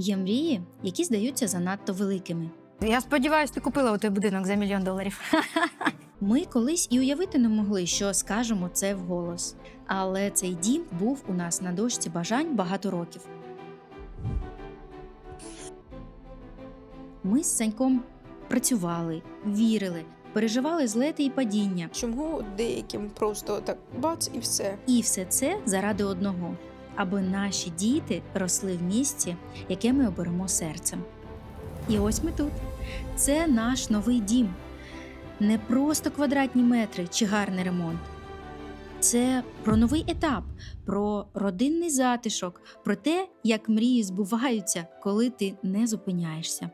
Є мрії, які здаються занадто великими. Я сподіваюся, ти купила той будинок за мільйон доларів. Ми колись і уявити не могли, що скажемо це вголос. Але цей дім був у нас на дошці бажань багато років. Ми з Саньком працювали, вірили, переживали злети і падіння. Чому деяким просто так бац і все? І все це заради одного, аби наші діти росли в місці, яке ми оберемо серцем. І ось ми тут. Це наш новий дім. Не просто квадратні метри чи гарний ремонт. Це про новий етап, про родинний затишок, про те, як мрії збуваються, коли ти не зупиняєшся.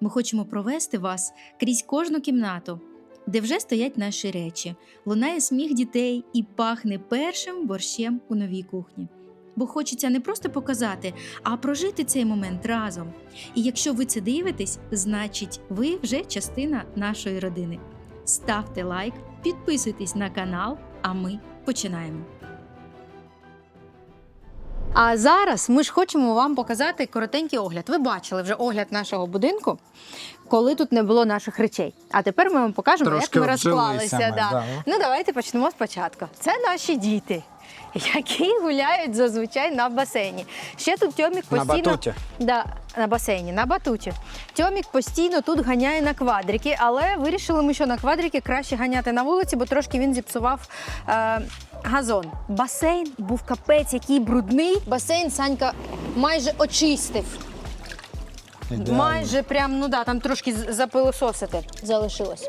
Ми хочемо провести вас крізь кожну кімнату, де вже стоять наші речі, лунає сміх дітей і пахне першим борщем у новій кухні. Бо хочеться не просто показати, а прожити цей момент разом. І якщо ви це дивитесь, значить ви вже частина нашої родини. Ставте лайк, підписуйтесь на канал, а ми починаємо. А зараз ми ж хочемо вам показати коротенький огляд. Ви бачили вже огляд нашого будинку, коли тут не було наших речей. А тепер ми вам покажемо, Трошки як ми розклалися. ми, да. да. Ну давайте почнемо спочатку. Це наші діти, які гуляють зазвичай на басейні. Ще тут Тьомік На постійно батуті. Да, на басейні, на батуті. Тьомік постійно тут ганяє на квадрики, але вирішили ми, що на квадрики краще ганяти на вулиці, бо трошки він зіпсував е, газон. Басейн був капець, який брудний. Басейн Санька майже очистив. Ідеально. Майже прям, ну да, там трошки запилососити залишилось.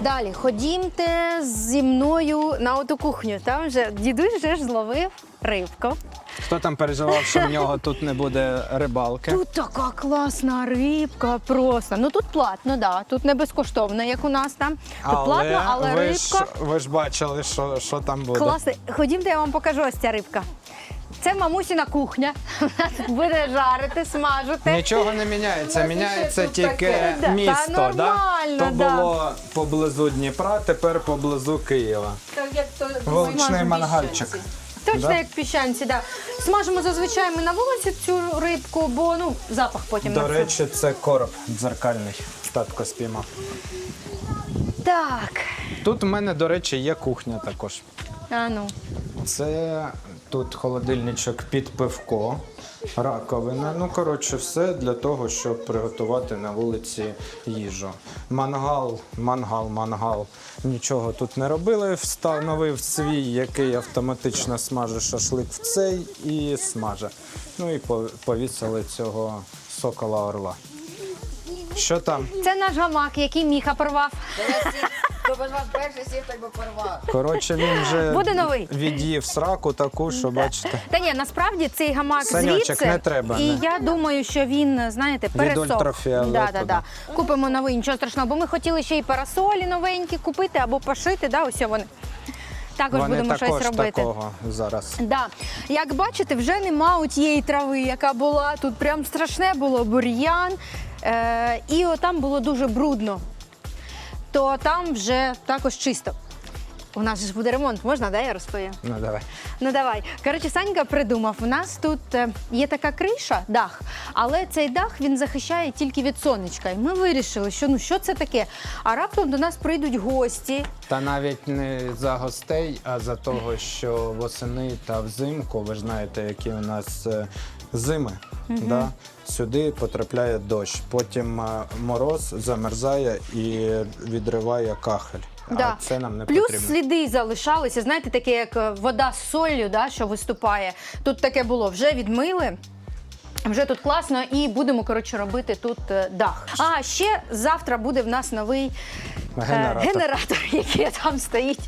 Далі ходімте зі мною на оту кухню. Там вже дідусь вже ж зловив рибку. Хто там переживав, що в нього тут не буде рибалки? Тут така класна рибка просто. Ну тут платно, да. Тут не безкоштовно, як у нас там. Тут платно, але ви рибка ж, ви ж бачили, що, що там буде. класна. Ходімте, я вам покажу ось ця рибка. Це мамусіна кухня. Буде жарити, смажити. Нічого не міняється, міняється тільки та місто. да? нормально, То да. було поблизу Дніпра, тепер поблизу Києва. Так як то Вуличний мангальчик. Точно Да? як піщанці, да. Смажимо зазвичай ми на вулиці цю рибку, бо ну запах потім До на це. речі, це короб дзеркальний. Татко спіймав. Так. Тут в мене, до речі, є кухня також. А ну. Це тут холодильничок під пивко, раковина. Ну, коротше, все для того, щоб приготувати на вулиці їжу. Мангал, мангал, мангал. Нічого тут не робили. Встановив свій, який автоматично смаже шашлик в цей і смаже. Ну і по- повісили цього сокола орла. Що там? Це наш гамак, який міха порвав. Коротше, він вже Буде новий. від'їв сраку таку, що бачите. Та ні, насправді цей гамак Саньочок, звідси. не треба, І не. я думаю, що він, знаєте, пересох. ультрафіолету, Да, да, да. да. Купимо новий, нічого страшного, бо ми хотіли ще й парасолі новенькі купити або пошити. Да, ось вони. Також Вони будемо також щось робити. такого зараз. Да. Як бачите, вже нема у тієї трави, яка була. Тут прям страшне було бур'ян. Е, і там було дуже брудно. То там вже також чисто. У нас же ж буде ремонт, можна, да, я розповім? Ну давай. Ну давай. Коротше, Санька придумав. У нас тут е, є така криша, дах, але цей дах він захищає тільки від сонечка. І ми вирішили, що ну що це таке? А раптом до нас прийдуть гості. Та навіть не за гостей, а за того, що восени та взимку, ви ж знаєте, які у нас е, зими. Да? Сюди потрапляє дощ. Потім е, мороз замерзає і відриває кахель. Да. А це нам не Плюс потрібно. сліди залишалися, знаєте, таке як е, вода з солью, да, що виступає. Тут таке було, вже відмили. Вже тут класно, і будемо коротше робити тут е, дах. А ще завтра буде в нас новий Генератор. генератор, який там стоїть.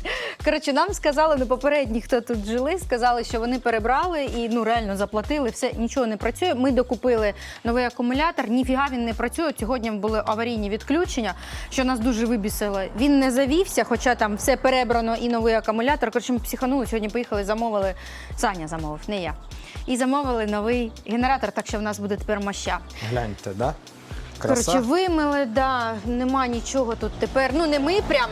Коротше, нам сказали на попередні, хто тут жили, сказали, що вони перебрали і ну реально заплатили. Все нічого не працює. Ми докупили новий акумулятор. Ніфіга він не працює. Сьогодні були аварійні відключення, що нас дуже вибісило. Він не завівся, хоча там все перебрано і новий акумулятор. Коротше, ми психанули. Сьогодні поїхали, замовили. Саня замовив, не я. І замовили новий генератор, так що в нас буде тепер моща. Гляньте, да? Краса. Коротше, вимили, да, нема нічого тут тепер. Ну, не ми прям.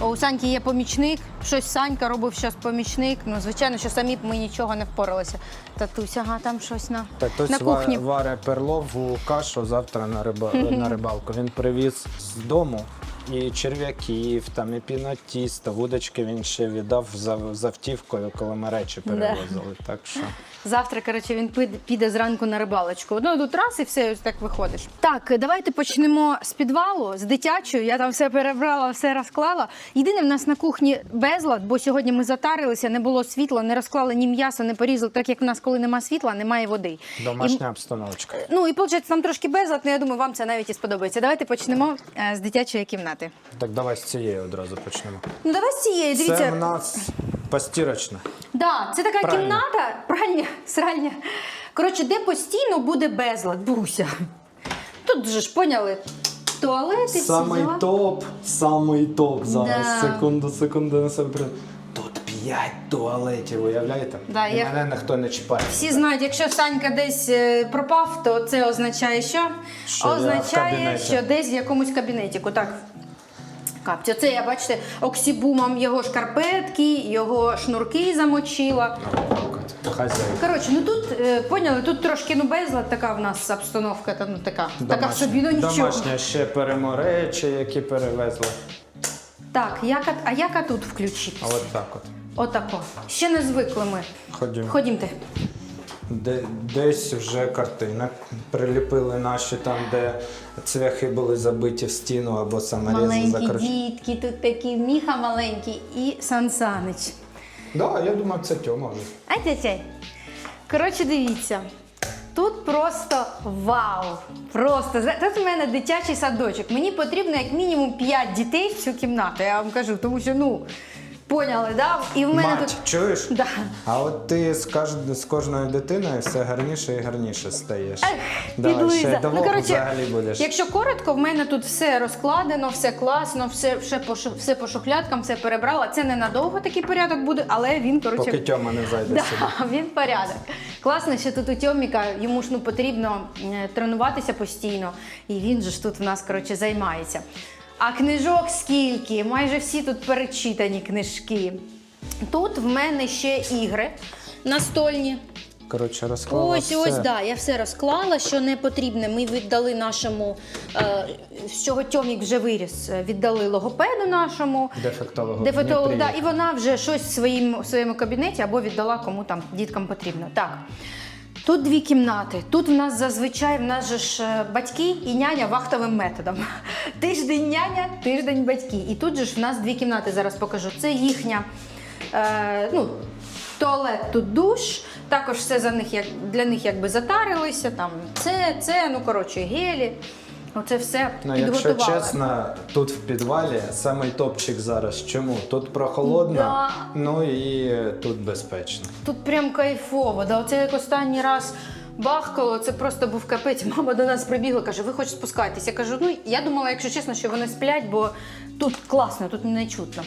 У Саньки є помічник, щось Санька робив щось помічник. Ну, звичайно, що самі б ми нічого не впоралися. Татусь, ага, там щось на, Татусь на кухні. ва- варе перлову кашу завтра на, риба, на рибалку. Він привіз з дому і черв'яків, там, і пінотісто, вудочки він ще віддав за, за автівкою, коли ми речі перевозили. Так що Завтра, коротше, він піде, зранку на рибалочку. Ну, тут раз і все, ось так виходиш. Так, давайте почнемо з підвалу, з дитячої. Я там все перебрала, все розклала. Єдине, в нас на кухні безлад, бо сьогодні ми затарилися, не було світла, не розклали ні м'ясо, не порізали, так як в нас, коли нема світла, немає води. домашня обстановочка. Ну і виходить, там трошки безлад, але я думаю, вам це навіть і сподобається. Давайте почнемо е, з дитячої кімнати. Так давай з цієї одразу почнемо. Ну давай з цієї, дивіться. Це в нас постірочна. Да, це така Пральня. кімната, пральня, сральня. Коротше, де постійно буде безлад, Буся. Тут же ж поняли. Туалети, всі Самий діла. топ, самий топ зараз. Да. Секунду, секунду на себе. прям. Тут п'ять туалетів, уявляєте? Да, І я- мене ніхто не чіпає. Всі знають, якщо Санька десь е, пропав, то це означає що? Що я в означає, кабінеті. що десь в якомусь кабінетіку. Так. Капці, це я бачите, оксібумом його шкарпетки, його шнурки замочила. Хазяйка. Коротше, ну тут е, поняли, тут трошки ну безлад така в нас обстановка, та, ну така, така Домашня. собі, ну нічого. Домашня ще перемо речі, які перевезли. Так, як, а- а як тут включити? А от так от. Отако. Ще не звикли ми. Ходімо. Ходімте. Де, десь вже картина. Приліпили наші там, де цвяхи були забиті в стіну або саморези Маленькі закручені. дітки, тут такі міха маленький і Сан Санич. Да, я думав, це Тьома вже. Ай тя тя Коротше, дивіться. Тут просто вау! Просто Зна- тут у мене дитячий садочок. Мені потрібно як мінімум 5 дітей в цю кімнату. Я вам кажу, тому що ну поняли, да? І в мене Мать, тут. чуєш? Да. А от ти з, кожн- з кожною дитиною все гарніше і гарніше стаєш. Давай, Підлиза. ще Ну, довго коротше, взагалі будеш. Якщо коротко, в мене тут все розкладено, все класно, все, все, по, шу- все по шухлядкам, все перебрала. Це ненадовго такий порядок буде, але він, коротше, Поки Тьома не зайде Да, сюди. він порядок. Класно, що тут у Тьоміка йому ж ну потрібно е, тренуватися постійно, і він же ж тут в нас коротше займається. А книжок скільки? Майже всі тут перечитані книжки. Тут в мене ще ігри настольні. Коротше, розклала Ось все. ось, да, я все розклала, що не потрібне. Ми віддали нашому, е, з чого Тьомік вже виріс, е, віддали логопеду нашому. Дефектологу. Дефектолог, Дмитрію. да, і вона вже щось в своїм, в своєму кабінеті або віддала кому там діткам потрібно. Так. Тут дві кімнати. Тут в нас зазвичай в нас же ж е, батьки і няня вахтовим методом. Тиждень няня, тиждень батьки. І тут же ж в нас дві кімнати зараз покажу. Це їхня е, ну, туалет, тут душ. Також все за них як для них якби затарилися. Там це, це, ну коротше, гелі. Оце все Ну, якщо чесно, тут в підвалі самий топчик зараз. Чому? Тут прохолодно, Да. ну і тут безпечно. Тут прям кайфово. Да, оце як останній раз бахкало, це просто був капець. Мама до нас прибігла, каже, ви хочете спускатися. Я кажу, ну я думала, якщо чесно, що вони сплять, бо тут класно, тут не чутно.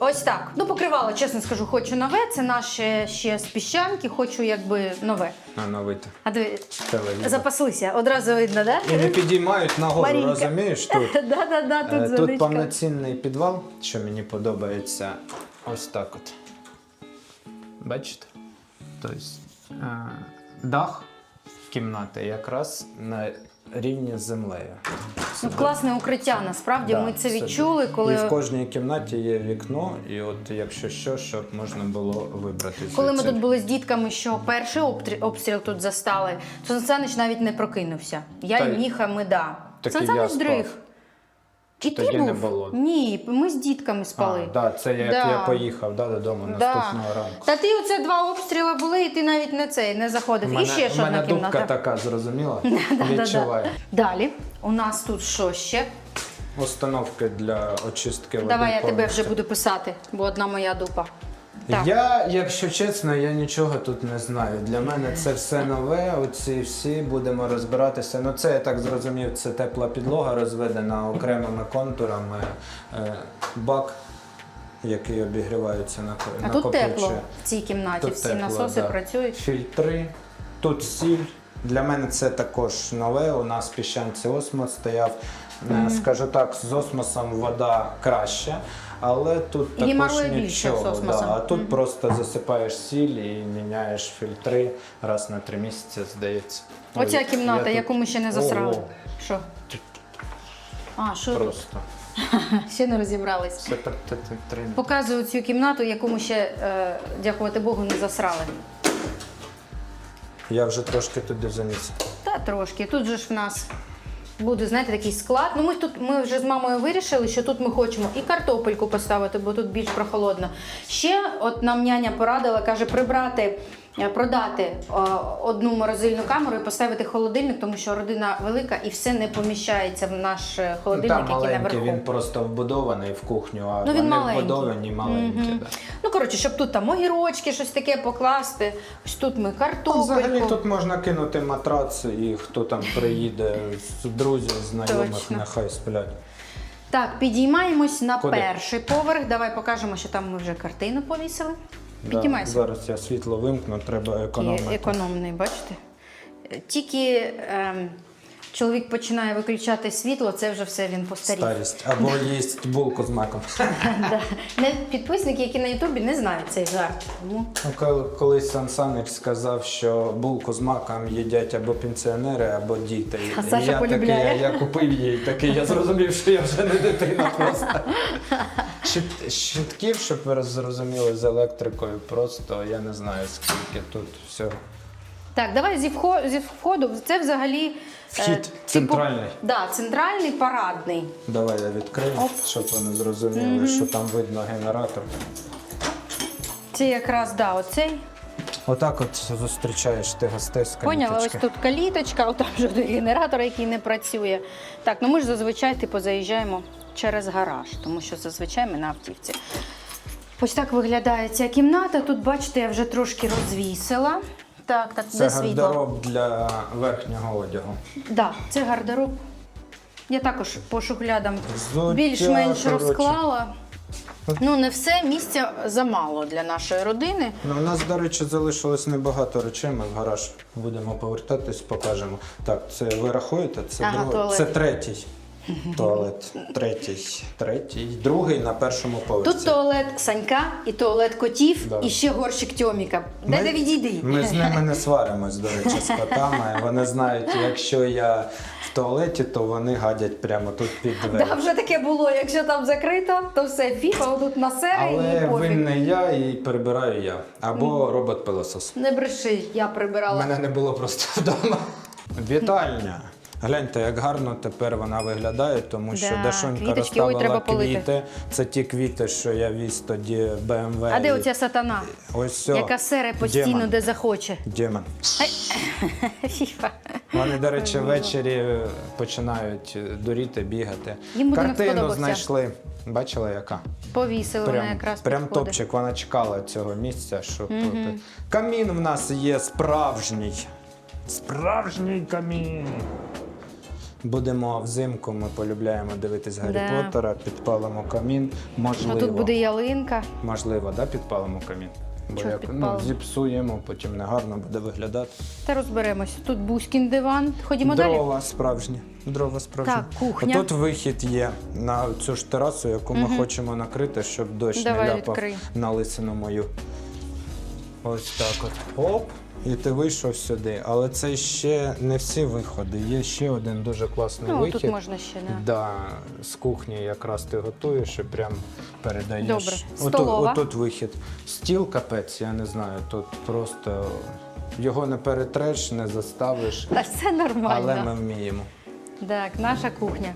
Ось так. Ну, покривало, чесно скажу, хочу нове. Це наше ще з піщанки, хочу якби нове. А новити А диви, телевізор. запаслися, одразу видно, да? І не підіймають нагору, Марійка. розумієш тут? Да-да-да, Е, тут Тут повноцінний підвал, що мені подобається. Ось так от. Бачите? Тобто е, дах кімнати якраз на рівні з землею. Ну, класне укриття, насправді Да, ми це відчули, коли. І в кожній кімнаті є вікно, і от якщо що, щоб можна було вибрати. Коли ми тут були з дітками, що перший обстріл, тут застали, то Сансанич навіть не прокинувся. Я Та і Міха, ми да. Так Сан і я Санич спав. дрих. І ти був? не було? Ні, ми з дітками спали. А, да, це як Да. я поїхав да, додому Да. наступного ранку. Та ти оце два обстріли були, і ти навіть не цей не заходив. У і мене, ще ж у мене одна дубка кімната. така, зрозуміла? Відчуваю. Далі у нас тут що ще? Установки для очистки води. Давай я тебе вже буду писати, бо одна моя дупа. Так. Я, якщо чесно, я нічого тут не знаю. Для мене це все нове. Оці всі будемо розбиратися. Ну це я так зрозумів, це тепла підлога розведена окремими контурами. Е, Бак, який обігрівається на А тут тепло в цій кімнаті. Тут Всі тепло, насоси да. працюють. Фільтри, тут сіль. Для мене це також нове. У нас в піщанці осмос стояв. Е, Скажу так, з осмосом вода краще, але тут також нічого. Да. А тут Мгм. просто засипаєш сіль і міняєш фільтри раз на три місяці, здається. Оця Ой, кімната, тут- яку ми ще не засрали. Ого, Що? А, що? Просто. ще не розібрались. Все так. Показую цю кімнату, яку ми ще, е, дякувати Богу, не засрали. Я вже трошки туди заніс. Та трошки. Тут же ж в нас буде, знаєте, такий склад. Ну, ми тут ми вже з мамою вирішили, що тут ми хочемо і картопельку поставити, бо тут більш прохолодно. Ще от нам няня порадила, каже, прибрати. Е, Продати е, одну морозильну камеру і поставити холодильник, тому що родина велика і все не поміщається в наш е, холодильник, Там який маленький, наверху. він просто вбудований в кухню, а Ну, він вони маленький. вбудовані маленькі. Мгм. Да. Ну коротше, щоб тут там огірочки, щось таке покласти. Ось тут ми Ну, картопельку. Взагалі тут можна кинути матрац, і хто там приїде з друзів, знайомих, Точно. нехай сплять. Так, підіймаємось на Куди? перший поверх. Давай покажемо, що там ми вже картину повісили. Піднімайся. Да, зараз я світло вимкну, треба економити. економний, бачите? Тільки ем, чоловік починає виключати світло, це вже все він постарів. Старість. Або їсть булку з маком. Да. Не підписники, які на Ютубі, не знають цей жарт. Тому Ну, коли- Колись Сан Санич сказав, що булку з маком їдять або пенсіонери, або діти. А Саша я, такий, полюбляє. я, я купив її, такий, я зрозумів, що я вже не дитина просто. Щит, щитків, щоб ви зрозуміли, з електрикою просто я не знаю скільки тут всього. так, давай зі входу, зі входу. Це взагалі е, Вхід типу- центральний. Да, центральний парадний. Давай я відкрию, Оп. щоб вони зрозуміли, що там видно генератор. Це якраз да, оцей. Отак от зустрічаєш ти гостей з Поняла, ось каліточки. тут каліточка, от там вже генератор, який не працює. Так, ну ми ж зазвичай типу заїжджаємо через гараж, тому що зазвичай ми на автівці. Ось так виглядає ця кімната. Тут, бачите, я вже трошки розвісила. Так, так, Це гардероб для верхнього одягу. Да, це гардероб. Я також по шухлядам більш-менш розклала. Ну, не все місця замало для нашої родини. Ну, у нас, до речі, залишилось небагато речей. Ми в гараж будемо повертатись, покажемо. Так, це ви рахуєте? Це Ага, другий. Це третій. Туалет. Третій. Третій. Другий на першому поверсі. Тут туалет Санька і туалет котів, Да. і ще горщик Тьоміка. Де де відійди? Ми з ними не сваримось, до речі, з котами. Вони знають, якщо я в туалеті, то вони гадять прямо тут під двері. Да, вже таке було. Якщо там закрито, то все, фіфа отут на серії і Але пофіг. винний я і прибираю я. Або робот-пилосос. Не бреши, я У прибирала. мене не було просто вдома. Вітальня. Гляньте, як гарно тепер вона виглядає, тому що Да, Дашунька квіточки, ой, треба полити. квіти. Це ті квіти, що я віз тоді BMW. А де оця сатана, Ось все. яка сере постійно, Демон. де захоче? Демон. Фіфа. Вони, до речі, ввечері починають дуріти, бігати. Їм Картину знайшли. Бачила, яка? Повісили вона якраз прям підходить. топчик. Вона чекала цього місця, щоб тут. Камін в нас є справжній. Справжній камін. Будемо взимку, ми полюбляємо дивитись Гаррі Да. Поттера, підпалимо камін. А Можливо, тут буде ялинка. можливо, да, підпалимо камін. Бо Чого як ну, підпалимо? зіпсуємо, потім негарно буде виглядати. Та розберемось. Тут Бузькін диван. Ходімо далі. Дрова справжні. Дрова справжні. Так, кухня. Тут вихід є на цю ж терасу, яку ми хочемо накрити, щоб дощ Давай, не ляпав відкрий. на лисину мою. Ось так от. Оп. І ти вийшов сюди. Але це ще не всі виходи. Є ще один дуже класний Ну, вихід. тут можна ще не. Да, з кухні якраз ти готуєш і прям передаєш. Добре. Отут, отут вихід. Стіл капець, я не знаю. Тут просто його не перетреш, не заставиш, Та все нормально. але ми вміємо. Так, наша кухня.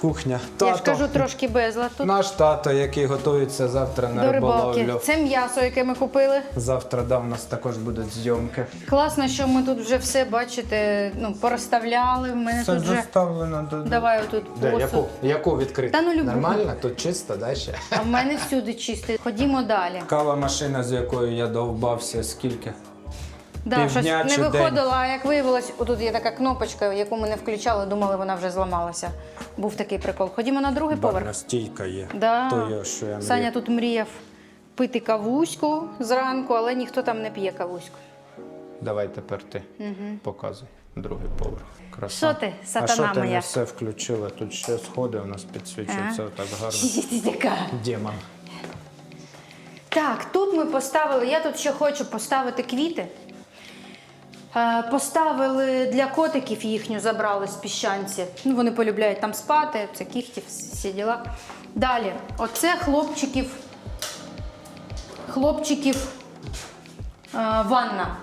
Кухня. Я ж кажу трошки безлад тут. Наш тато, який готується завтра на До рибалки. риболовлю. Це м'ясо, яке ми купили. Завтра да, у нас також будуть зйомки. Класно, що ми тут вже все, бачите, ну, порозставляли. В мене Все тут вже. заставлено до. Давай отут Де, посуд. яку, яку відкрити? Та ну, любу. Нормально? Тут чисто, да, ще? А в мене всюди чисте. Ходімо далі. Кава машина, з якою я довбався, скільки? Да, щось Півдня не чи день? виходило, а як виявилось, отут є така кнопочка, яку ми не включали, думали, вона вже зламалася. Був такий прикол. Ходімо на другий поверх. Барна стійка є. Да. То є, що я мрію. Саня тут мріяв пити кавуську зранку, але ніхто там не п'є кавуську. Давай тепер ти Угу. показуй. Другий поверх. Краса. Що ти, а що ти моя? все включила? Тут ще сходи у нас підсвічуються так гарно. Демон. Так, тут ми поставили. Я тут ще хочу поставити квіти. Е, Поставили для котиків їхню, забрали з піщанці. Ну, вони полюбляють там спати, це кіхті, всі діла. Далі, оце хлопчиків. Хлопчиків е, ванна.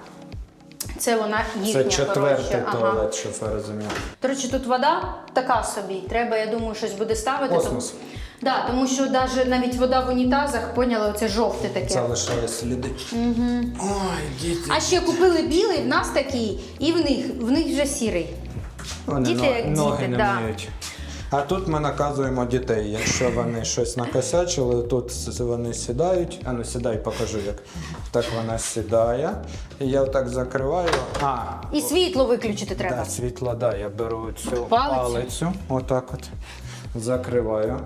Це вона їхня. Це четвертий коротше. Ага. туалет, щоб ви розуміли. До речі, тут вода така собі. Треба, я думаю, щось буде ставити. Космос. Да, тому що даже, навіть вода в унітазах, поняли, оце жовте таке. Залишає сліди. Угу. Ой, діти. А ще купили білий, в нас такий, і в них, в них вже сірий. Вони діти но- як ноги не да. миють. А тут ми наказуємо дітей, якщо вони щось накосячили, тут с- вони сідають. А ну сідай, покажу як. Так вона сідає. І я так закриваю. А, І світло виключити треба. да, світло, да, я беру цю Палицю? палицю, отак от. Закриваю,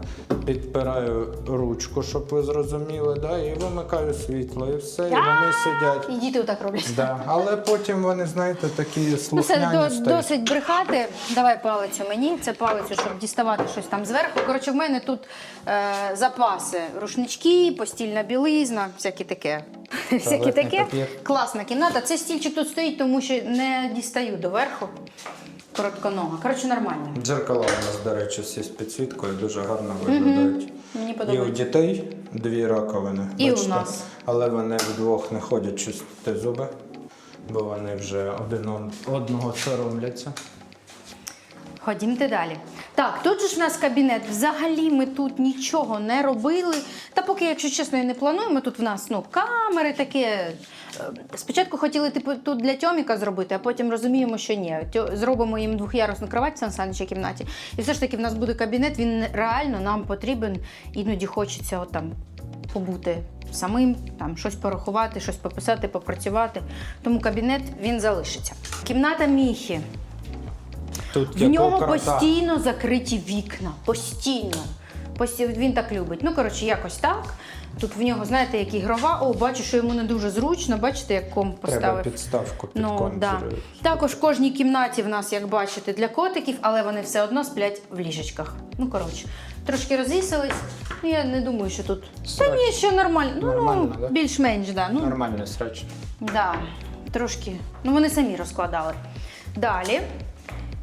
підпираю ручку, щоб ви зрозуміли, да, і вимикаю світло, і все, і вони сидять. І діти отак роблять. Да. Але потім вони, знаєте, такі Ну, слухняні до, стають. досить брехати. Давай палицю мені. Це палицю, щоб діставати щось там зверху. Коротше, в мене тут е, запаси: рушнички, постільна білизна, всяке таке. Всяке Туалетний таке. папір. Класна кімната. Це стільчик тут стоїть, тому що не дістаю доверху. Коротконога. Коротше, нормально. Дзеркала у нас, до речі, всі з підсвіткою дуже гарно виглядають. Мені І у подобається. дітей дві раковини. І у нас. Але вони вдвох не ходять чистити зуби, бо вони вже один одного соромляться. Ходімте далі. Так, тут же ж в нас кабінет. Взагалі ми тут нічого не робили. Та поки, якщо чесно, і не плануємо. Тут в нас ну, камери таке. Спочатку хотіли типу, тут для Тьоміка зробити, а потім розуміємо, що ні. Зробимо їм двох'ярусну кровать в Сан Санича кімнаті. І все ж таки в нас буде кабінет, він реально нам потрібен. Іноді хочеться от там побути самим, там щось порахувати, щось пописати, попрацювати. Тому кабінет він залишиться. Кімната Міхі. Тут В нього крота. постійно закриті вікна. Постійно. Пості... Він так любить. Ну, коротше, якось так. Тут в нього, знаєте, як ігрова. О, бачу, що йому не дуже зручно. Бачите, як комп Треба підставку під Ну, да. Також в кожній кімнаті в нас, як бачите, для котиків, але вони все одно сплять в ліжечках. Ну, коротше, трошки розвісились. Ну, я не думаю, що тут. Та Срач. ні, що нормально. Ну, Нормально, ну да? більш-менш, да. Ну, Нормальний срач. Да, трошки. Ну, вони самі розкладали. Далі.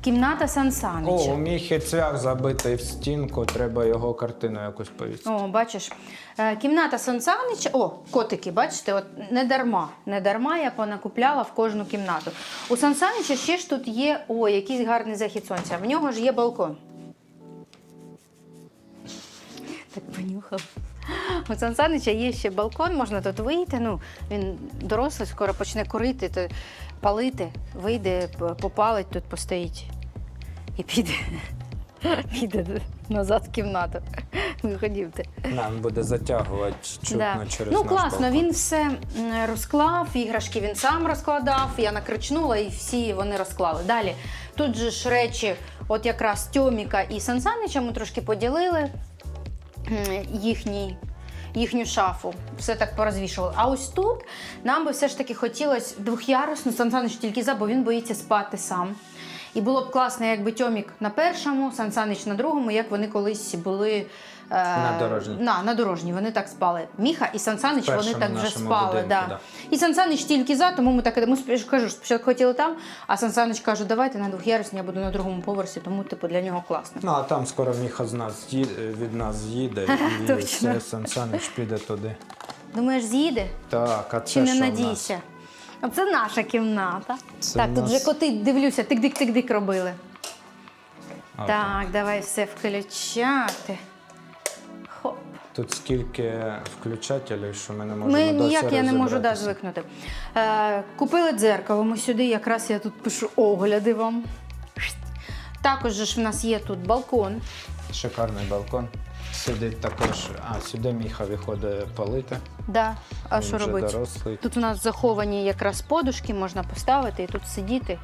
Кімната Сан О, Санича. у Міхи цвях забитий в стінку, треба його картину якось повісити. О, бачиш. Е, Кімната Сан Санича. О, котики, бачите, от не дарма. Не дарма я понакупляла в кожну кімнату. У Сан Санича ще ж тут є о, якийсь гарний захід сонця. В нього ж є балкон. Так понюхав. У Сан Санича є ще балкон, можна тут вийти. Ну, він дорослий, скоро почне курити, то палити, вийде, попалить, тут постоїть і піде. Піде назад в кімнату. Ходімте. Нам буде затягувати чутно Да. через Ну наш класно, балкон. він все розклав, іграшки він сам розкладав, я накричнула і всі вони розклали. Далі тут же ж речі, от якраз Тьоміка і Сансанича ми трошки поділили їхній. Їхню шафу, все так порозвішували. А ось тут нам би все ж таки хотілося двох'ярусну Сан Санич тільки за, бо він боїться спати сам. І було б класно, якби Тьомік на першому, Сан Санич на другому, як вони колись були е, На дорожній. На, на дорожній. Вони так спали. Міха і Сан Санич, вони так вже спали. будинку, да. да. І Сан Санич тільки за, тому ми так ми кажу, спочатку хотіли там, а Сан Санич каже, давайте на двох'ярусні, я буду на другому поверсі, тому типу для нього класно. Ну, а там скоро Міха з нас від нас з'їде, і Сан Санич піде туди. Думаєш, з'їде? Так, а це Чи не що в нас? надійся? А це наша кімната. Це так, тут вже коти, дивлюся, тик-дик-тик-дик робили. А, Так, давай все включати. Хоп. Тут скільки включателів, що ми не можемо Ми досі ніяк я не можу да, розібратися. звикнути. Е, купили дзеркало, ми сюди якраз я тут пишу огляди вам. Також же ж в нас є тут балкон. Шикарний балкон. Сидить також. А, сюди Міха виходить палити. Да. А Він що вже робити? дорослий. Тут у нас заховані якраз подушки, можна поставити і тут сидіти,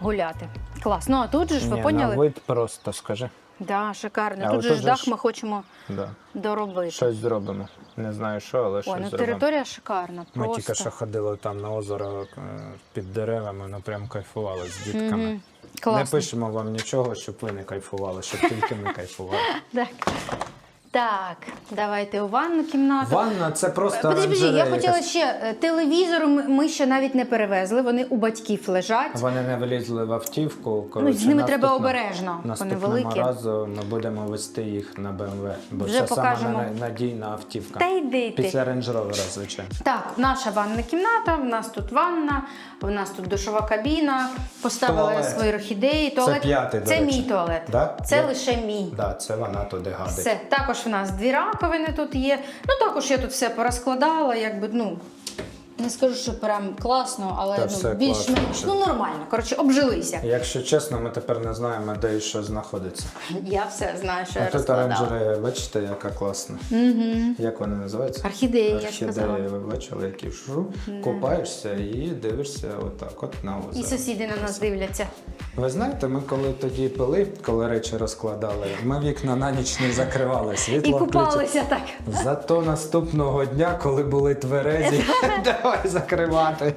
гуляти. Клас. Ну а тут же ж ви Ні, поняли? на вид просто скажи. Да, шикарно. А Тут же ж дах ж- ми хочемо Да. доробити. Щось зробимо. Не знаю що, але О, ну зробимо. територія шикарна. Ми тільки що ходили там на озеро е, під деревами, ну прям кайфували з дітками. Класно. Не пишемо вам нічого, щоб ви не кайфували, щоб тільки ми кайфували. Так. Так, давайте у ванну кімнату. Ванна це просто Подожди, подожди, я хотіла ще е, телевізор. ми- ще навіть не перевезли. Вони у батьків лежать. Вони не влізли в автівку. Ну, з ними треба наступна- обережно. Вони великі. разу ми будемо вести їх на БМВ, бо Вже це покажемо. саме надійна автівка. Та йди ти. Після Range Rover, звичайно. Так, наша ванна кімната. В нас тут ванна, в нас тут душова кабіна. Поставили Туалет. свої орхідеї. Туалет. п'ятий, до Це речі. мій туалет. Да? Це Є? лише мій. Да, це вона туди гадить. Все, також в нас дві раковини тут є. Ну також я тут все порозкладала, якби ну. Не скажу, що прям класно, але Та ну, все більш-менш класно. ну, нормально. Коротше, обжилися. Якщо чесно, ми тепер не знаємо, де і що знаходиться. Я все знаю, що я тут розкладала. оранжерея, бачите, яка класна. Угу. Як вони називаються? Орхідеї, я. Орхідеї, ви бачили, які шу. Купаєшся і дивишся отак, от на І озеро. сусіди на нас дивляться. Ви знаєте, ми коли тоді пили, коли речі розкладали, ми вікна на ніч не закривали, І світло включили. купалися так. Зато наступного дня, коли були тверезі, давай закривати.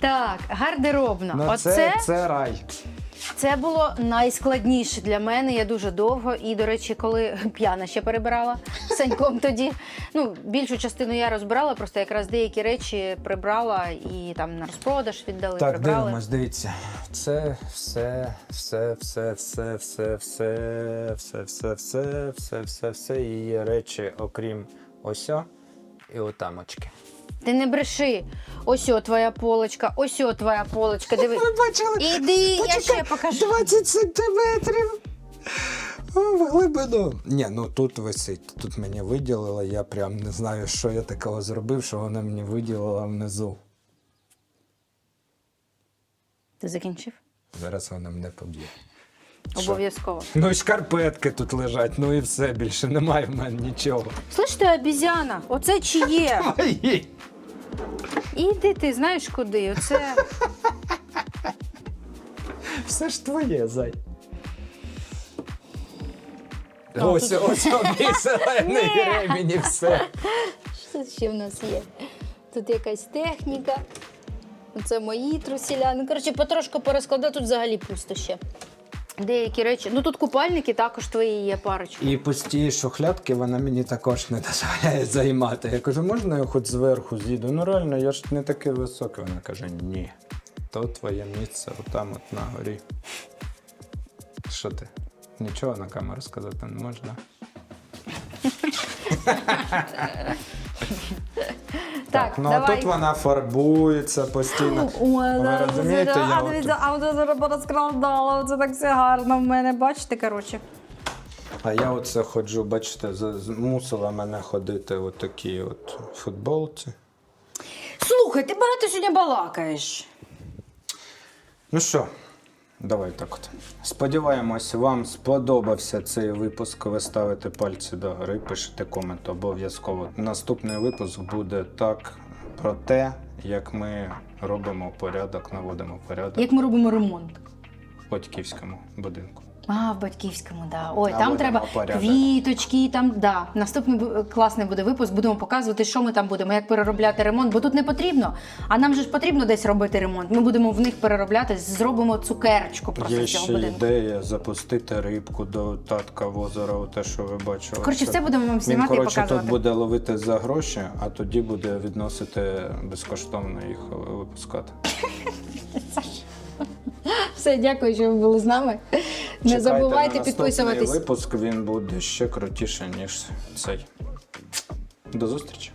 Так, гардеробно. Ну Оце це, це рай. Це було найскладніше для мене. Я дуже довго. І, до речі, коли п'яна ще перебирала з Саньком тоді. Ну, більшу частину я розбирала, просто якраз деякі речі прибрала і там на розпродаж віддали, Так, прибрали. дивимось, дивіться. Це все, все, все, все, все, все, все, все, все, все, все, все. Є речі, окрім осьо і отамочки. Ти не бреши. Ось о твоя полочка, ось о твоя полочка. Диви. бачили? Іди, я ще покажу. 20 сантиметрів. В глибину. Ні, ну тут висить. Тут мені виділили. Я прям не знаю, що я такого зробив, що вона мені виділила внизу. Ти закінчив? Зараз вона мене поб'є. Обов'язково. Ну і шкарпетки тут лежать, ну і все, більше немає в мене нічого. Слиш ти, обізяна, оце чиє? Мої. Іди ти, знаєш куди? Оце. Все ж твоє, зай. Ось, ось тобі зелений ремінь і все. Що ще в нас є? Тут якась техніка. Це мої трусіля. Ну, коротше, потрошку порозкладав, тут взагалі пусто ще. Деякі речі. Ну тут купальники також твої є парочка. І пусті шухлядки вона мені також не дозволяє займати. Я кажу, можна я хоч зверху з'їду? Ну реально, я ж не такий високий. Вона каже, ні. То твоє місце отам от на горі. Що ти? Нічого на камеру сказати не можна. Так, ну давай. а тут вона фарбується постійно. Ви розумієте, я от... а от зараз порозкладала, це так все гарно в мене, бачите, коротше. А я оце ходжу, бачите, змусила мене ходити от такі от футболці. Слухай, ти багато сьогодні балакаєш. Ну що, давай так от. Сподіваємось, вам сподобався цей випуск. Ви ставите пальці до гори, пишете комент обов'язково. Наступний випуск буде так про те, як ми робимо порядок, наводимо порядок Як ми робимо ремонт? в батьківському будинку. А, в батьківському, да. Ой, А там будемо треба порядок. квіточки, там, да. Наступний бу- класний буде випуск, будемо показувати, що ми там будемо, як переробляти ремонт, бо тут не потрібно. А нам же ж потрібно десь робити ремонт. Ми будемо в них переробляти, зробимо цукерочку просто Є з цього ще будинку. ідея запустити рибку до татка в озеро, те, що ви бачили. Коротше, все будемо вам Він, знімати і коротше, тут буде ловити за гроші, а тоді буде відносити безкоштовно їх випускати. Все, дякую, що ви були з нами. Не забувайте на підписуватись. випуск, він буде ще крутіше, ніж цей. До зустрічі.